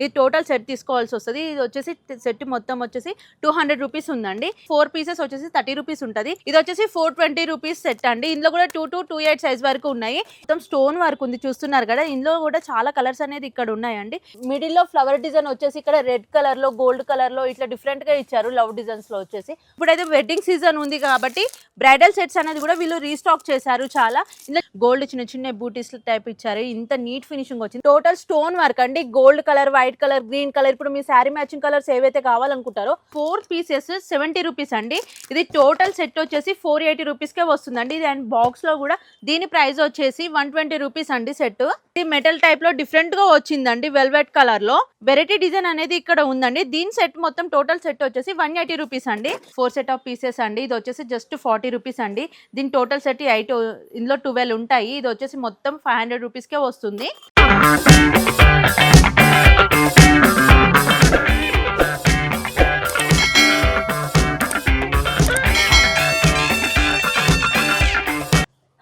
ఇది total set తీసుకోవాల్సి వస్తుంది. ఇది వచ్చేసి సెట్ మొత్తం వచ్చేసి టూ హండ్రెడ్ రూపీస్ ఉందండి. ఫోర్ పీసెస్ వచ్చేసి థర్టీ రూపీస్ ఉంటుంది. ఇది వచ్చేసి ఫోర్ ట్వంటీ రూపీస్ సెట్ అండి. ఇందులో కూడా two to two eight size వరకు ఉన్నాయి. మొత్తం స్టోన్ వర్క్ ఉంది. చూస్తున్నారు కదా ఇందులో కూడా చాలా కలర్స్ అనేది ఇక్కడ ఉన్నాయండి. మిడిల్లో ఫ్లవర్ డిజైన్ వచ్చేసి ఇక్కడ రెడ్ కలర్లో గోల్డ్ కలర్లో ఇట్లా డిఫరెంట్గా ఇచ్చారు లవ్ డిజైన్స్లో వచ్చేసి. ఇప్పుడైతే వెడ్డింగ్ సీజన్ ఉంది కాబట్టి బ్రైడల్ సెట్స్ అనేది కూడా వీళ్ళు రీస్టాక్ చేశారు చాలా. ఇందులో గోల్డ్ చిన్న చిన్న బూటీస్ టైప్ ఇచ్చారు. ఇంత నీట్ ఫినిషింగ్ వచ్చింది. టోటల్ స్టోన్ వర్క్ అండి. Gold colour white white colour green colour ఇప్పుడు మీ శారీ మ్యాచింగ్ కలర్స్ ఏవైతే కావాలనుకుంటారో ఫోర్ పీసెస్ సెవెంటీ రూపీస్ అండి. ఇది టోటల్ సెట్ వచ్చేసి ఫోర్ ఎయిటీ రూపీస్కే వస్తుందండి. ఇది అండ్ బాక్స్లో కూడా దీని ప్రైస్ వచ్చేసి వన్ ట్వంటీ రూపీస్ అండి సెట్. ఇది మెటల్ టైప్లో డిఫరెంట్ వచ్చిందండి వెల్వెట్ కలర్లో వెరైటీ డిజైన్ అనేది ఇక్కడ ఉందండి. దీని సెట్ మొత్తం టోటల్ సెట్ వచ్చేసి వన్ ఎయిటీ రూపీస్ అండి. ఫోర్ సెట్ ఆఫ్ పీసెస్ అండి. ఇది వచ్చేసి జస్ట్ ఫార్టీ రూపీస్ అండి. దీని టోటల్ సెట్ ఎయిట్ ఇందులో ట్వెల్వ్ ఉంటాయి. ఇది వచ్చేసి మొత్తం ఫైవ్ హండ్రెడ్ రూపీస్కే వస్తుంది.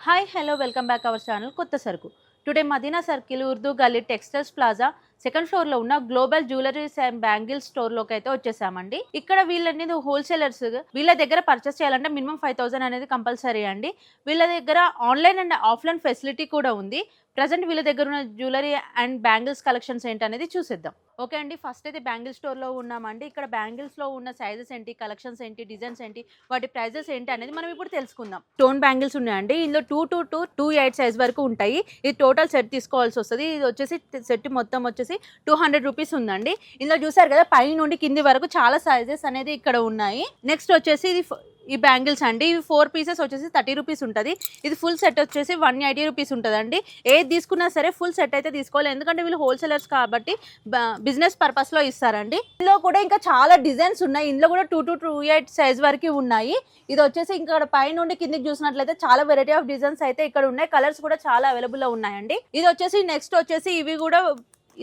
Hi hello welcome back our channel కొత్త సరుకు టుడే మదీనా సర్కిల్ ఉర్దూ గల్లీ టెక్స్టైల్స్ ప్లాజా సెకండ్ ఫ్లోర్లో ఉన్న గ్లోబల్ జ్యువెలరీస్ అండ్ బ్యాంగిల్ స్టోర్లోకి అయితే వచ్చేసామండి. ఇక్కడ వీళ్ళనేది హోల్సేలర్స్ వీళ్ళ దగ్గర పర్చేస్ చేయాలంటే మినిమం ఫైవ్ థౌసండ్ అనేది కంపల్సరీ అండి. వీళ్ళ దగ్గర ఆన్లైన్ అండ్ ఆఫ్లైన్ ఫెసిలిటీ కూడా ఉంది. ప్రజెంట్ వీళ్ళ దగ్గర ఉన్న జ్యువెలరీ అండ్ బ్యాంగిల్స్ కలెక్షన్స్ ఏంటనేది చూసేద్దాం. ఓకే అండి ఫస్ట్ అయితే బ్యాంగిల్ స్టోర్లో ఉన్నామండి. ఇక్కడ బ్యాంగిల్స్లో ఉన్న సైజెస్ ఏంటి కలెక్షన్స్ ఏంటి డిజైన్స్ ఏంటి వాటి ప్రైజెస్ ఏంటి అనేది మనం ఇప్పుడు తెలుసుకుందాం. స్టోన్ బ్యాంగిల్స్ ఉన్నాయండి. ఇందులో two to two two eight size వరకు ఉంటాయి. ఇది టోటల్ సెట్ తీసుకోవాల్సి వస్తుంది. ఇది వచ్చేసి సెట్ మొత్తం వచ్చేసి టూ హండ్రెడ్ రూపీస్ ఉందండి. ఇందులో చూసారు కదా పై నుండి కింది వరకు చాలా సైజెస్ అనేది ఇక్కడ ఉన్నాయి. నెక్స్ట్ వచ్చేసి ఇది ఈ బ్యాంగిల్స్ అండి. ఇవి ఫోర్ పీసెస్ వచ్చేసి థర్టీ రూపీస్ ఉంటుంది. ఇది ఫుల్ సెట్ వచ్చేసి వన్ ఎయిటీ రూపీస్ ఉంటుందండి. ఏది తీసుకున్నా సరే ఫుల్ సెట్ అయితే తీసుకోవాలి. ఎందుకంటే వీళ్ళు హోల్సేలర్స్ కాబట్టి బిజినెస్ పర్పస్లో ఇస్తారండి. ఇందులో కూడా ఇంకా చాలా డిజైన్స్ ఉన్నాయి. ఇందులో కూడా two to two eight size వరకు ఉన్నాయి. ఇది వచ్చేసి ఇక్కడ పై నుండి కిందికి చూసినట్లయితే చాలా వెరైటీ ఆఫ్ డిజైన్స్ అయితే ఇక్కడ ఉన్నాయి. కలర్స్ కూడా చాలా అవైలబుల్ ఉన్నాయండి. ఇది వచ్చేసి నెక్స్ట్ వచ్చేసి ఇవి కూడా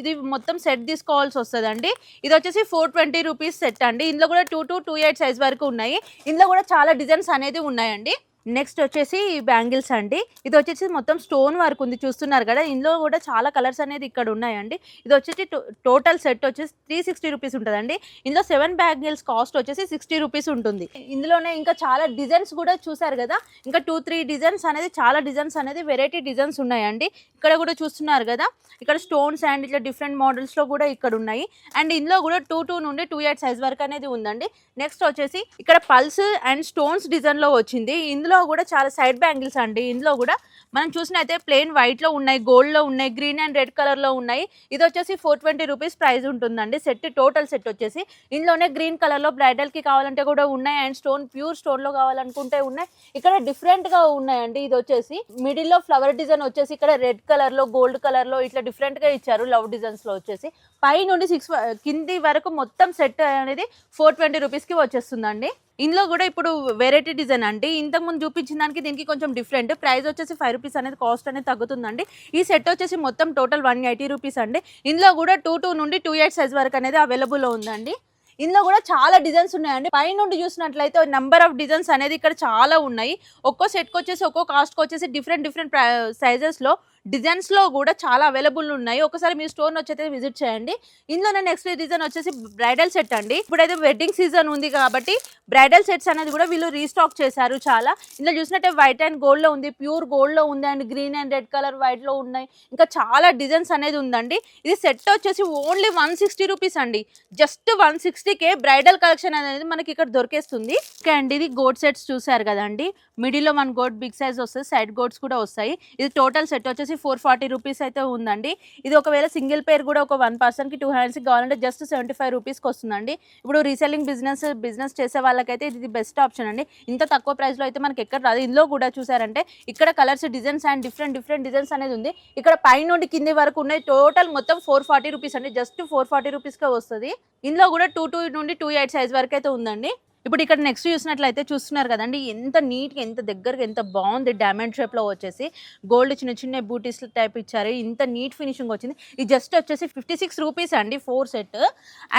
ఇది మొత్తం సెట్ తీసుకోవాల్సి వస్తుందండి. ఇది వచ్చేసి ఫోర్ ట్వంటీ రూపీస్ సెట్ అండి. ఇందులో కూడా two to two eight size వరకు ఉన్నాయి. ఇందులో కూడా చాలా డిజైన్స్ అనేది ఉన్నాయండి. నెక్స్ట్ వచ్చేసి బ్యాంగిల్స్ అండి. ఇది వచ్చేసి మొత్తం స్టోన్ వర్క్ ఉంది చూస్తున్నారు కదా. ఇందులో కూడా చాలా కలర్స్ అనేది ఇక్కడ ఉన్నాయండి. ఇది వచ్చేసి టోటల్ సెట్ వచ్చేసి త్రీ సిక్స్టీ రూపీస్ ఉంటుందండి. ఇందులో సెవెన్ బ్యాంగిల్స్ కాస్ట్ వచ్చేసి సిక్స్టీ రూపీస్ ఉంటుంది. ఇందులోనే ఇంకా చాలా డిజైన్స్ కూడా చూసారు కదా. ఇంకా టూ త్రీ డిజైన్స్ అనేది చాలా డిజైన్స్ అనేది వెరైటీ డిజైన్స్ ఉన్నాయండి. ఇక్కడ కూడా చూస్తున్నారు కదా. ఇక్కడ స్టోన్స్ అండ్ ఇట్లా డిఫరెంట్ మోడల్స్లో కూడా ఇక్కడ ఉన్నాయి. అండ్ ఇందులో కూడా టూ టూ నుండి టూ ఎయిట్ సైజ్ వరకు అనేది ఉందండి. నెక్స్ట్ వచ్చేసి ఇక్కడ పల్స్ అండ్ స్టోన్స్ డిజైన్లో వచ్చింది. ఇందులో కూడా చాలా సైడ్ బ్యాంగిల్స్ అండి. ఇందులో కూడా మనం చూసినైతే ప్లెయిన్ వైట్లో ఉన్నాయి గోల్డ్లో ఉన్నాయి గ్రీన్ అండ్ రెడ్ కలర్లో ఉన్నాయి. ఇది వచ్చేసి ఫోర్ ట్వంటీ రూపీస్ ప్రైస్ ఉంటుందండి. సెట్ టోటల్ సెట్ వచ్చేసి. ఇందులోనే గ్రీన్ కలర్లో బ్రైడల్కి కావాలంటే కూడా ఉన్నాయి అండ్ స్టోన్ ప్యూర్ స్టోన్లో కావాలనుకుంటే ఉన్నాయి. ఇక్కడ డిఫరెంట్గా ఉన్నాయండి. ఇది వచ్చేసి మిడిల్లో ఫ్లవర్ డిజైన్ వచ్చేసి ఇక్కడ రెడ్ కలర్లో గోల్డ్ కలర్లో ఇట్లా డిఫరెంట్గా ఇచ్చారు లవ్ డిజైన్స్లో వచ్చేసి. పై నుండి సిక్స్ కింది వరకు మొత్తం సెట్ అనేది ఫోర్ ట్వంటీ రూపీస్కి వచ్చేస్తుందండి. ఇందులో కూడా ఇప్పుడు వెరైటీ డిజైన్ అండి. ఇంతకుముందు చూపించిన దానికి దీనికి కొంచెం డిఫరెంట్ ప్రైస్ వచ్చేసి ఫైవ్ రూపీస్ అనేది కాస్ట్ అనేది తగ్గుతుందండి. ఈ సెట్ వచ్చేసి మొత్తం టోటల్ వన్ ఎయిటీ రూపీస్ అండి. ఇందులో కూడా టూ టూ నుండి టూ ఎయిట్ సైజ్ వరకు అనేది అవైలబుల్ ఉందండి. ఇందులో కూడా చాలా డిజైన్స్ ఉన్నాయండి. పైనుండి చూసినట్లయితే నెంబర్ ఆఫ్ డిజైన్స్ అనేది ఇక్కడ చాలా ఉన్నాయి. ఒక్కో సెట్కి వచ్చేసి ఒక్కో కాస్ట్కి వచ్చేసి డిఫరెంట్ డిఫరెంట్ సైజెస్లో డిజైన్స్లో కూడా చాలా అవైలబుల్ ఉన్నాయి. ఒకసారి మీ స్టోర్ వచ్చి విజిట్ చేయండి. ఇందులో నెక్స్ట్ డిజైన్ వచ్చేసి బ్రైడల్ సెట్ అండి. ఇప్పుడైతే వెడ్డింగ్ సీజన్ ఉంది కాబట్టి బ్రైడల్ సెట్స్ అనేది కూడా వీళ్ళు రీస్టాక్ చేశారు చాలా. ఇందులో చూసినట్టే వైట్ అండ్ గోల్డ్లో ఉంది ప్యూర్ గోల్డ్లో ఉంది and green and red colour వైట్లో ఉన్నాయి. ఇంకా చాలా డిజైన్స్ అనేది ఉందండి. ఇది సెట్ వచ్చేసి ఓన్లీ వన్ సిక్స్టీ రూపీస్ అండి. జస్ట్ వన్ సిక్స్టీకే బ్రైడల్ కలెక్షన్ అనేది మనకి ఇక్కడ దొరికేస్తుంది. ఓకే అండి ఇది గోడ్ సెట్స్ చూసారు కదండి. మిడిల్లో మన గోడ్ బిగ్ సైజ్ వస్తుంది సైడ్ గోడ్స్ కూడా వస్తాయి. ఇది టోటల్ సెట్ వచ్చేసి ఫోర్ ఫార్టీ రూపీస్ అయితే ఉందండి. ఇది ఒకవేళ సింగిల్ పేర్ కూడా ఒక వన్ పర్సన్కి టూ హ్యాండ్స్కి కావాలంటే జస్ట్ సెవెంటీ ఫైవ్ రూపీస్కి వస్తుందండి. ఇప్పుడు రీసెల్లింగ్ బిజినెస్ బిజినెస్ చేసే వాళ్ళకైతే ఇది బెస్ట్ ఆప్షన్ అండి. ఇంత తక్కువ ప్రైస్లో అయితే మనకి ఎక్కడ రాదు. ఇందులో కూడా చూసారంటే ఇక్కడ colours designs and different different designs అనేది ఉంది. ఇక్కడ పైన నుండి కింది వరకు ఉన్నాయి. టోటల్ మొత్తం ఫోర్ ఫార్టీ రూపీస్ అండి. జస్ట్ ఫోర్ ఫార్టీ రూపీస్కే వస్తుంది. ఇందులో కూడా టూ టూ నుండి టూ ఎయిట్ సైజ్ వరకు అయితే ఉందండి. ఇప్పుడు ఇక్కడ నెక్స్ట్ చూసినట్లయితే చూస్తున్నారు కదండి ఎంత నీట్గా ఎంత దగ్గరగా ఎంత బాగుంది డైమండ్ షేప్లో వచ్చేసి. గోల్డ్ చిన్న చిన్న బూటీస్ టైప్ ఇచ్చారు. ఇంత నీట్ ఫినిషింగ్ వచ్చింది. ఇది జస్ట్ వచ్చేసి ఫిఫ్టీ సిక్స్ రూపీస్ అండి ఫోర్ సెట్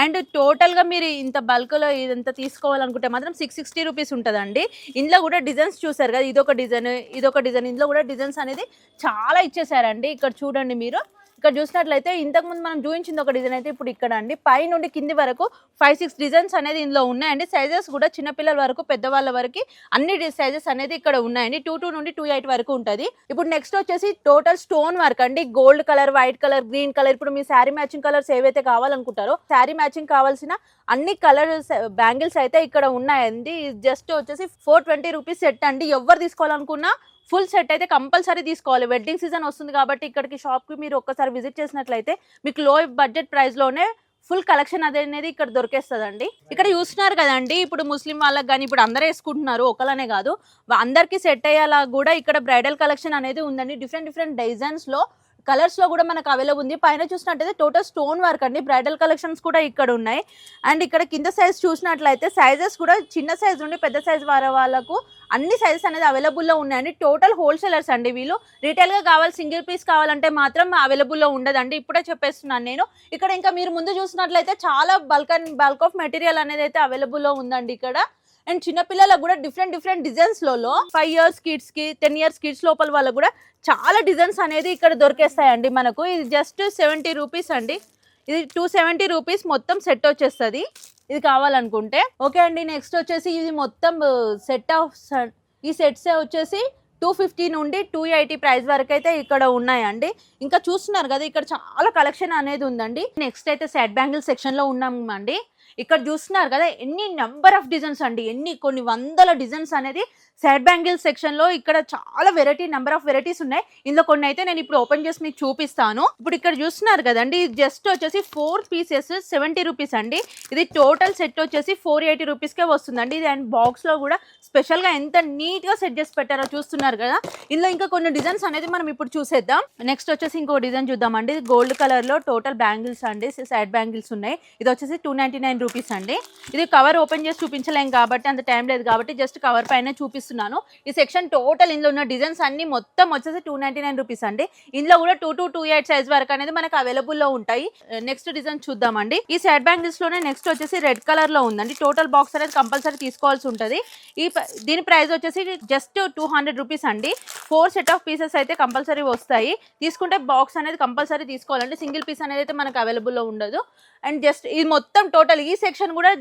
అండ్ టోటల్గా మీరు ఇంత బల్క్లో ఇదంతా తీసుకోవాలనుకుంటే మాత్రం సిక్స్ సిక్స్టీ రూపీస్ ఉంటుందండి. ఇందులో కూడా డిజైన్స్ చూసారు కదా ఇదొక డిజైన్ ఇదొక డిజైన్ ఇందులో కూడా డిజైన్స్ అనేది చాలా ఇచ్చేసారండి. ఇక్కడ చూడండి మీరు. ఇక్కడ చూసినట్లయితే ఇంతకు ముందు మనం చూపించింది ఒక డిజైన్ అయితే ఇప్పుడు ఇక్కడ అండి. పై నుండి కింది వరకు ఫైవ్ సిక్స్ డిజైన్స్ అనేది ఇందులో ఉన్నాయండి. సైజెస్ కూడా చిన్నపిల్లల వరకు పెద్దవాళ్ళ వరకు అన్ని సైజెస్ అనేది ఇక్కడ ఉన్నాయండి. టూ టూ నుండి టూ ఎయిట్ వరకు ఉంటుంది. ఇప్పుడు నెక్స్ట్ వచ్చేసి టోటల్ స్టోన్ వర్క్ అండి. Gold colour white colour green colour ఇప్పుడు మీ శారీ మ్యాచింగ్ కలర్స్ ఏవైతే కావాలనుకుంటారో శారీ మ్యాచింగ్ కావాల్సిన అన్ని కలర్స్ బ్యాంగిల్స్ అయితే ఇక్కడ ఉన్నాయండి. జస్ట్ వచ్చేసి ఫోర్ ట్వంటీ రూపీస్ సెట్ అండి. ఎవరు తీసుకోవాలనుకున్నా ఫుల్ సెట్ అయితే కంపల్సరీ తీసుకోవాలి. వెడ్డింగ్ సీజన్ వస్తుంది కాబట్టి ఇక్కడికి షాప్కి మీరు ఒక్కసారి విజిట్ చేసినట్లయితే మీకు లో బడ్జెట్ ప్రైస్లోనే ఫుల్ కలెక్షన్ అదే అనేది ఇక్కడ దొరికేస్తుందండి. ఇక్కడ చూస్తున్నారు కదండి ఇప్పుడు ముస్లిం వాళ్ళకి కానీ ఇప్పుడు అందరూ వేసుకుంటున్నారు ఒకలనే కాదు. అందరికీ సెట్ అయ్యేలా కూడా ఇక్కడ బ్రైడల్ కలెక్షన్ అనేది ఉందండి. డిఫరెంట్ డిఫరెంట్ డిజైన్స్లో కలర్స్లో కూడా మనకు అవైలబుల్ ఉంది. పైన చూసినట్టయితే టోటల్ స్టోన్ వర్క్ అండి. బ్రైడల్ కలెక్షన్స్ కూడా ఇక్కడ ఉన్నాయి. అండ్ ఇక్కడ కింద సైజ్ చూసినట్లయితే సైజెస్ కూడా చిన్న సైజ్ నుండి పెద్ద సైజ్ వారే వాళ్ళకు అన్ని సైజెస్ అనేది అవైలబుల్లో ఉన్నాయండి. టోటల్ హోల్సేలర్స్ అండి వీళ్ళు. రీటైల్గా కావాలి సింగిల్ పీస్ కావాలంటే మాత్రం అవైలబుల్లో ఉండదండి. ఇప్పుడే చెప్పేస్తున్నాను నేను. ఇక్కడ ఇంకా మీరు ముందు చూసినట్లయితే చాలా bulk and bulk of material అనేది అయితే అవైలబుల్లో ఉందండి ఇక్కడ. అండ్ చిన్నపిల్లలకు కూడా డిఫరెంట్ డిఫరెంట్ డిజైన్స్లలో ఫైవ్ ఇయర్స్ కిడ్స్కి టెన్ ఇయర్స్ కిడ్స్ లోపల వాళ్ళకు కూడా చాలా డిజైన్స్ అనేది ఇక్కడ దొరికేస్తాయండి మనకు. ఇది జస్ట్ సెవెంటీ రూపీస్ అండి. ఇది టూ సెవెంటీ రూపీస్ మొత్తం సెట్ వచ్చేస్తుంది. ఇది కావాలనుకుంటే. ఓకే అండి నెక్స్ట్ వచ్చేసి ఇది మొత్తం సెట్ ఆఫ్ ఈ సెట్సే వచ్చేసి టూ ఫిఫ్టీ నుండి టూ ఎయిటీ ప్రైస్ వరకు అయితే ఇక్కడ ఉన్నాయండి. ఇంకా చూస్తున్నారు కదా ఇక్కడ చాలా కలెక్షన్ అనేది ఉందండి. నెక్స్ట్ అయితే సెట్ బ్యాంగిల్ సెక్షన్లో ఉన్నామండి. ఇక్కడ చూస్తున్నారు కదా ఎన్ని నెంబర్ ఆఫ్ డిజైన్స్ అండి ఎన్ని కొన్ని వందల డిజైన్స్ అనేది సెట్ బ్యాంగిల్ సెక్షన్లో ఇక్కడ చాలా వెరైటీ నెంబర్ ఆఫ్ వెరైటీస్ ఉన్నాయి. ఇందులో కొన్ని అయితే నేను ఇప్పుడు ఓపెన్ చేసి మీకు చూపిస్తాను. ఇప్పుడు ఇక్కడ చూస్తున్నారు కదండి జస్ట్ వచ్చేసి ఫోర్ పీసెస్ సెవెంటీ రూపీస్ అండి. ఇది టోటల్ సెట్ వచ్చేసి ఫోర్ ఎయిటీ రూపీస్కే వస్తుందండి. ఇది అండ్ బాక్స్లో కూడా స్పెషల్గా ఎంత నీట్గా సెట్ చేసి పెట్టారో చూస్తున్నారు కదా. ఇందులో ఇంకా కొన్ని డిజైన్స్ అనేది మనం ఇప్పుడు చూసేద్దాం. నెక్స్ట్ వచ్చేసి ఇంకో డిజైన్ చూద్దామండి. గోల్డ్ కలర్లో టోటల్ బ్యాంగిల్స్ అండి సైడ్ బ్యాంగిల్స్ ఉన్నాయి. ఇది వచ్చేసి టూ నైంటీ నైన్ రూపీస్ అండి. ఇది కవర్ ఓపెన్ చేసి చూపించలేం కాబట్టి అంత టైం లేదు కాబట్టి జస్ట్ కవర్ పైన చూపిస్తున్నాను ఈ సెక్షన్ టోటల్ ఇందులో ఉన్న డిజైన్స్ అన్ని మొత్తం వచ్చేసి టూ నైన్టీ నైన్ రూపీస్ అండి. ఇందులో కూడా two to two eight size వరకు అనేది మనకు అవైలబుల్లో ఉంటాయి. Uh, నెక్స్ట్ డిజైన్ చూద్దామండి. ఈ సైడ్ బ్యాంగిల్స్లోనే నెక్స్ట్ వచ్చేసి రెడ్ కలర్లో ఉందండి. టోటల్ బాక్స్ అనేది కంపల్సరీ తీసుకోవాల్సి ఉంటుంది. ఈ దీని ప్రైస్ వచ్చేసి జస్ట్ టూ హండ్రెడ్ రూపీస్ అండి. ఫోర్ సెట్ ఆఫ్ పీసెస్ అయితే కంపల్సరీ వస్తాయి. తీసుకుంటే బాక్స్ అనేది కంపల్సరీ తీసుకోవాలండి. సింగిల్ పీస్ అనేది అయితే మనకు అవైలబుల్లో ఉండదు. అండ్ జస్ట్ ఇది మొత్తం టోటల్ ఈ సెక్షన్ కూడా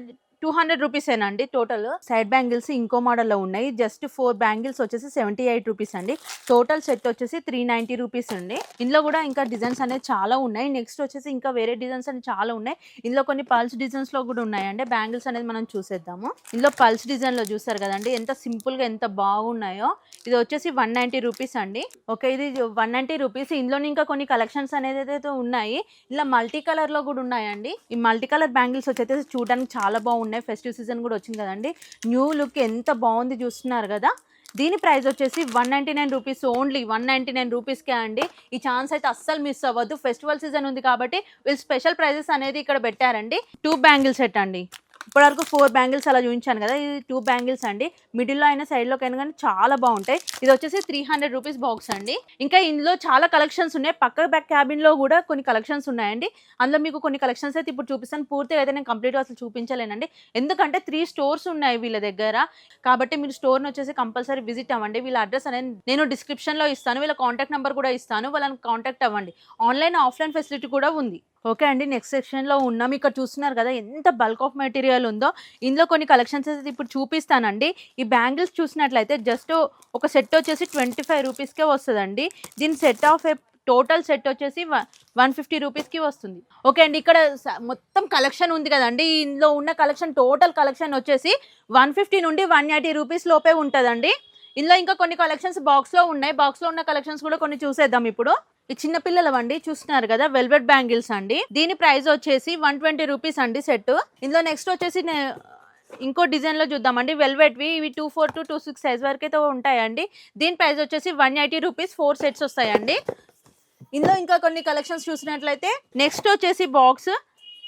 టూ హండ్రెడ్ రూపీసేనండి టోటల్. సైడ్ బ్యాంగిల్స్ ఇంకో మోడల్లో ఉన్నాయి. జస్ట్ ఫోర్ బ్యాంగిల్స్ వచ్చేసి సెవెంటీ ఎయిట్ రూపీస్ అండి. టోటల్ సెట్ వచ్చేసి త్రీ నైంటీ రూపీస్ అండి. ఇందులో కూడా ఇంకా డిజైన్స్ అనేది చాలా ఉన్నాయి. నెక్స్ట్ వచ్చేసి ఇంకా వేరే డిజైన్స్ అనేది చాలా ఉన్నాయి. ఇందులో కొన్ని పల్స్ డిజైన్స్లో కూడా ఉన్నాయండి. బ్యాంగిల్స్ అనేది మనం చూసేద్దాము. ఇందులో పల్స్ డిజైన్లో చూస్తారు కదండి. ఎంత సింపుల్గా ఎంత బాగున్నాయో. ఇది వచ్చేసి వన్ నైంటీ రూపీస్ అండి. ఓకే ఇది వన్ నైంటీ రూపీస్. ఇందులోనే ఇంకా కొన్ని కలెక్షన్స్ అనేది ఉన్నాయి ఇలా మల్టీ కలర్లో కూడా ఉన్నాయండి. ఈ మల్టీ కలర్ బ్యాంగిల్స్ వచ్చేసి చూడడానికి చాలా బాగున్నాయి. ఫెస్టివ్ సీజన్ కూడా వచ్చింది కదండి. న్యూ లుక్ ఎంత బాగుంది చూస్తున్నారు కదా. దీని ప్రైస్ వచ్చేసి one ninety nine rupees only one ninety nine రూపీస్కే అండి. ఈ ఛాన్స్ అయితే అస్సలు మిస్ అవ్వద్దు ఫెస్టివల్ సీజన్ ఉంది కాబట్టి వీళ్ళు స్పెషల్ ప్రైజెస్ అనేది ఇక్కడ పెట్టారండి. టూ బ్యాంగిల్ సెట్ అండి. ఇప్పటివరకు ఫోర్ బ్యాంగిల్స్ అలా చూపించాను కదా ఇది టూ బ్యాంగిల్స్ అండి. మిడిల్లో అయినా సైడ్లోకి అయినా కానీ చాలా బాగుంటాయి. ఇది వచ్చేసి త్రీ హండ్రెడ్ రూపీస్ బాక్స్ అండి. ఇంకా ఇందులో చాలా కలెక్షన్స్ ఉన్నాయి. పక్క బ్యాక్ క్యాబిన్లో కూడా కొన్ని కలెక్షన్స్ ఉన్నాయండి. అందులో మీకు కొన్ని కలెక్షన్స్ అయితే ఇప్పుడు చూపిస్తాను. పూర్తిగా అయితే నేను కంప్లీట్గా అసలు చూపించలేనండి. ఎందుకంటే త్రీ స్టోర్స్ ఉన్నాయి వీళ్ళ దగ్గర. కాబట్టి మీరు స్టోర్ని వచ్చేసి కంపల్సరీ విజిట్ అవ్వండి. వీళ్ళ అడ్రస్ అనేది నేను డిస్క్రిప్షన్లో ఇస్తాను. వీళ్ళ కాంటాక్ట్ నెంబర్ కూడా ఇస్తాను. వాళ్ళని కాంటాక్ట్ అవ్వండి. ఆన్లైన్ ఆఫ్లైన్ ఫెసిలిటీ కూడా ఉంది. ఓకే అండి నెక్స్ట్ సెక్షన్లో ఉన్నాం. ఇక్కడ చూస్తున్నారు కదా ఎంత బల్క్ ఆఫ్ మెటీరియల్ ఉందో. ఇందులో కొన్ని కలెక్షన్స్ అయితే ఇప్పుడు చూపిస్తానండి. ఈ బ్యాంగిల్స్ చూసినట్లయితే జస్ట్ ఒక సెట్ వచ్చేసి ట్వంటీ ఫైవ్ రూపీస్కే వస్తుందండి. దీని సెట్ ఆఫ్ టోటల్ సెట్ వచ్చేసి వన్ ఫిఫ్టీ రూపీస్కి వస్తుంది. ఓకే అండి ఇక్కడ స- మొత్తం కలెక్షన్ ఉంది కదండి. ఇందులో ఉన్న కలెక్షన్ టోటల్ కలెక్షన్ వచ్చేసి వన్ ఫిఫ్టీ నుండి వన్ ఎయిటీ రూపీస్ లోపే ఉంటుందండి. ఇందులో ఇంకా కొన్ని కలెక్షన్స్ బాక్స్లో ఉన్నాయి. బాక్స్లో ఉన్న కలెక్షన్స్ కూడా కొన్ని చూసేద్దాం ఇప్పుడు. ఈ చిన్న పిల్లల చూస్తున్నారు కదా? వెల్వెట్ బ్యాంగిల్స్ అండి. దీని ప్రైస్ వచ్చేసి వన్ ట్వంటీ రూపీస్ అండి సెట్ ఇందులో నెక్స్ట్ వచ్చేసి ఇంకో డిజైన్లో చూద్దామండి. వెల్వెట్వి ఇవి two four to two six size వరకు అయితే ఉంటాయండి. దీని ప్రైస్ వచ్చేసి one eighty rupees four sets వస్తాయండి. ఇందులో ఇంకా కొన్ని కలెక్షన్స్ చూసినట్లయితే నెక్స్ట్ వచ్చేసి బాక్స్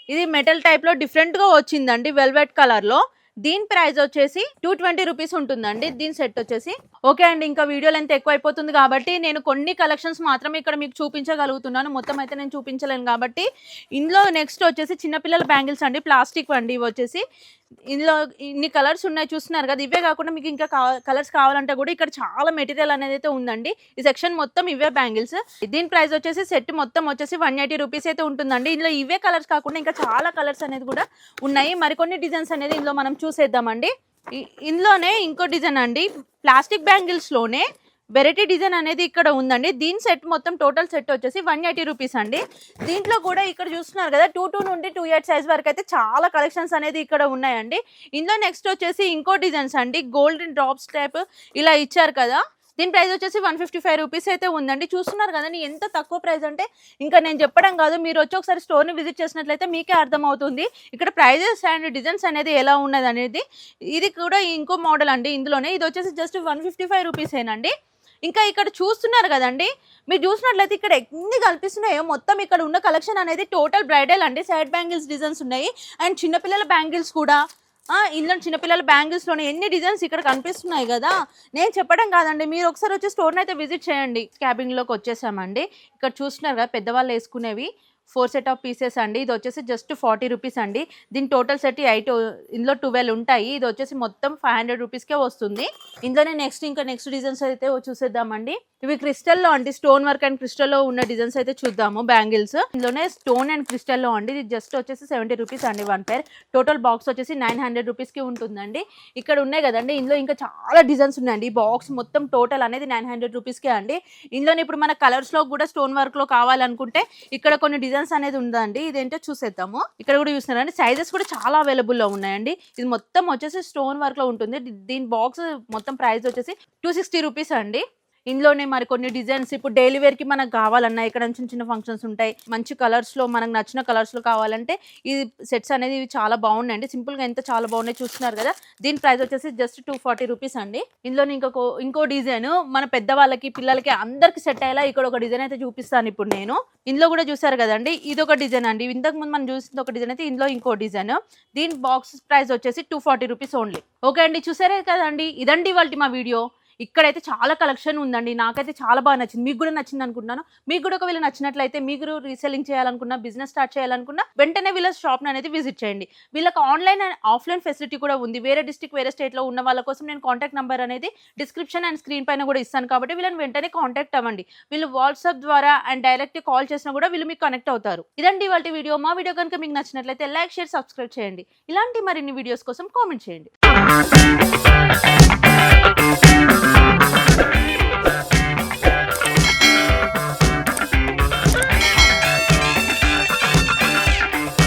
ఇది మెటల్ టైప్లో డిఫరెంట్గా వచ్చిందండి వెల్వెట్ కలర్లో. దీని ప్రైస్ వచ్చేసి టూ ట్వంటీ రూపీస్ ఉంటుందండి. దీని సెట్ వచ్చేసి ఓకే అండి ఇంకా వీడియో లెంత్ ఎక్కువ అయిపోతుంది కాబట్టి నేను కొన్ని కలెక్షన్స్ మాత్రమే ఇక్కడ మీకు చూపించగలుగుతున్నాను. మొత్తం అయితే నేను చూపించలేను కాబట్టి ఇందులో నెక్స్ట్ వచ్చేసి చిన్నపిల్లల బ్యాంగిల్స్ అండి ప్లాస్టిక్ అండి ఇవి వచ్చేసి. ఇందులో ఇన్ని కలర్స్ ఉన్నాయి చూస్తున్నారు కదా ఇవే కాకుండా మీకు ఇంకా కలర్స్ కావాలంటే కూడా ఇక్కడ చాలా మెటీరియల్ అనేది అయితే ఉందండి. ఈ సెక్షన్ మొత్తం ఇవే బ్యాంగిల్స్. దీని ప్రైస్ వచ్చేసి సెట్ మొత్తం వచ్చేసి వన్ ఎయిటీ రూపీస్ అయితే ఉంటుందండి. ఇందులో ఇవే కలర్స్ కాకుండా ఇంకా చాలా కలర్స్ అనేది కూడా ఉన్నాయి. మరికొన్ని డిజైన్స్ అనేది ఇందులో మనం చూసేద్దామండి. ఇందులోనే ఇంకో డిజైన్ అండి. ప్లాస్టిక్ బ్యాంగిల్స్లోనే వెరైటీ డిజైన్ అనేది ఇక్కడ ఉందండి. దీని సెట్ మొత్తం టోటల్ సెట్ వచ్చేసి వన్ ఎయిటీ రూపీస్ అండి. దీంట్లో కూడా ఇక్కడ చూస్తున్నారు కదా టూ టూ నుండి టూ ఎయిట్ సైజ్ వరకు అయితే చాలా కలెక్షన్స్ అనేది ఇక్కడ ఉన్నాయండి. ఇందులో నెక్స్ట్ వచ్చేసి ఇంకో డిజైన్స్ అండి. గోల్డెన్ డ్రాప్స్ టైప్ ఇలా ఇచ్చారు కదా. దీని ప్రైస్ వచ్చేసి వన్ ఫిఫ్టీ ఫైవ్ రూపీస్ అయితే ఉందండి. చూస్తున్నారు కదండి ఎంత తక్కువ ప్రైస్ అంటే ఇంకా నేను చెప్పడం కాదు మీరు వచ్చి ఒకసారి స్టోర్ని విజిట్ చేసినట్లయితే మీకే అర్థమవుతుంది. ఇక్కడ ప్రైజెస్ అండ్ డిజైన్స్ అనేది ఎలా ఉన్నది అనేది ఇది కూడా ఇంకో మోడల్ అండి ఇందులోనే. ఇది వచ్చేసి జస్ట్ వన్ ఫిఫ్టీ ఫైవ్ రూపీసేనండి. ఇంకా ఇక్కడ చూస్తున్నారు కదండి మీరు చూసినట్లయితే ఇక్కడ ఎన్ని కల్పిస్తున్నాయో మొత్తం ఇక్కడ ఉన్న కలెక్షన్ అనేది టోటల్ బ్రైడల్ అండి. సైడ్ బ్యాంగిల్స్ డిజైన్స్ ఉన్నాయి. అండ్ చిన్నపిల్లల బ్యాంగిల్స్ కూడా. ఇందులో చిన్నపిల్లల బ్యాంగిల్స్లోనే ఎన్ని డిజైన్స్ ఇక్కడ కనిపిస్తున్నాయి కదా? నేను చెప్పడం కాదండి మీరు ఒకసారి వచ్చి స్టోర్ని అయితే విజిట్ చేయండి. క్యాబిన్లోకి వచ్చేసామండి. ఇక్కడ చూస్తున్నారు కదా పెద్దవాళ్ళు వేసుకునేవి. ఫోర్ సెట్ ఆఫ్ పీసెస్ అండి. ఇది వచ్చేసి జస్ట్ ఫార్టీ రూపీస్ అండి. దీని టోటల్ సెట్ ఎయిట్ ఇందులో ట్వెల్వ్ ఉంటాయి. ఇది వచ్చేసి మొత్తం ఫైవ్ హండ్రెడ్ రూపీస్కే వస్తుంది. ఇందులోనే నెక్స్ట్ ఇంకా నెక్స్ట్ డిజైన్స్ అయితే చూసేద్దామండి. ఇవి క్రిస్టల్లో అండి. స్టోన్ వర్క్ అండ్ క్రిస్టల్లో ఉన్న డిజైన్స్ అయితే చూద్దాము బ్యాంగిల్స్. ఇందులోనే స్టోన్ అండ్ క్రిస్టల్లో అండి. ఇది జస్ట్ వచ్చేసి సెవెంటీ రూపీస్ అండి వన్ పేర్. టోటల్ బాక్స్ వచ్చేసి నైన్ హండ్రెడ్ రూపీస్కి ఉంటుందండి. ఇక్కడ ఉన్నాయి కదండి. ఇందులో ఇంకా చాలా డిజైన్స్ ఉన్నాయండి. ఈ బాక్స్ మొత్తం టోటల్ అనేది నైన్ హండ్రెడ్ రూపీస్కే అండి. ఇందులోనే ఇప్పుడు మన కలర్స్లో కూడా స్టోన్ వర్క్లో కావాలనుకుంటే ఇక్కడ కొన్ని డిజైన్ డిజైన్స్ అనేది ఉందండి. ఇదేంటో చూసేద్దాము. ఇక్కడ కూడా చూస్తున్నారండి. సైజెస్ కూడా చాలా అవైలబుల్లో ఉన్నాయండి. ఇది మొత్తం వచ్చేసి స్టోన్ వర్క్లో ఉంటుంది. దీని బాక్స్ మొత్తం ప్రైస్ వచ్చేసి టూ సిక్స్టీ రూపీస్ అండి. ఇందులోనే మరి కొన్ని డిజైన్స్ ఇప్పుడు డైలీ వేర్కి మనకు కావాలన్నా ఇక్కడ చిన్న చిన్న ఫంక్షన్స్ ఉంటాయి మంచి కలర్స్లో మనకు నచ్చిన కలర్స్లో కావాలంటే ఈ సెట్స్ అనేది ఇవి చాలా బాగున్నాయండి. సింపుల్గా ఎంత చాలా బాగున్నాయి చూస్తున్నారు కదా దీని ప్రైస్ వచ్చేసి జస్ట్ టూ ఫార్టీ రూపీస్ అండి. ఇందులో ఇంకొక ఇంకో డిజైన్ మన పెద్దవాళ్ళకి పిల్లలకి అందరికి సెట్ అయ్యేలా ఇక్కడ ఒక డిజైన్ అయితే చూపిస్తాను ఇప్పుడు నేను. ఇందులో కూడా చూసారు కదండి ఇది ఒక డిజైన్ అండి. ఇంతకు ముందు మనం చూసింది ఒక డిజైన్ అయితే ఇందులో ఇంకో డిజైన్ దీని బాక్స్ ప్రైస్ వచ్చేసి two forty rupees only okay అండి చూసారే కదండి ఇదండి వాళ్ళ మా వీడియో ఇక్కడైతే చాలా కలెక్షన్ ఉందండి. నాకైతే చాలా బాగా నచ్చింది. మీకు కూడా నచ్చింది అనుకుంటున్నాను. మీకు కూడా ఒకవేళ నచ్చినట్లయితే మీకు రీసెల్లింగ్ చేయాలనుకున్నా బిజినెస్ స్టార్ట్ చేయాలనుకున్నా వెంటనే వీళ్ళ షాప్ అనేది విజిట్ చేయండి. వీళ్ళకి ఆన్లైన్ అండ్ ఆఫ్లైన్ ఫెసిలిటీ కూడా ఉంది. వేరే డిస్ట్రిక్ట్ వేరే స్టేట్లో ఉన్న వాళ్ళ కోసం నేను కాంటాక్ట్ నెంబర్ అనేది డిస్క్రిప్షన్ అండ్ స్క్రీన్ పైన కూడా ఇస్తాను. కాబట్టి వీళ్ళని వెంటనే కాంటాక్ట్ అవ్వండి. వీళ్ళు వాట్సాప్ ద్వారా అండ్ డైరెక్ట్ కాల్ చేసినా కూడా వీళ్ళు మీకు కనెక్ట్ అవుతారు. ఇదండి వాళ్ళ వీడియో మా వీడియో కనుక మీకు నచ్చినట్లయితే లైక్ షేర్ సబ్స్క్రైబ్ చేయండి. ఇలాంటి మరిన్ని వీడియోస్ కోసం కామెంట్ చేయండి.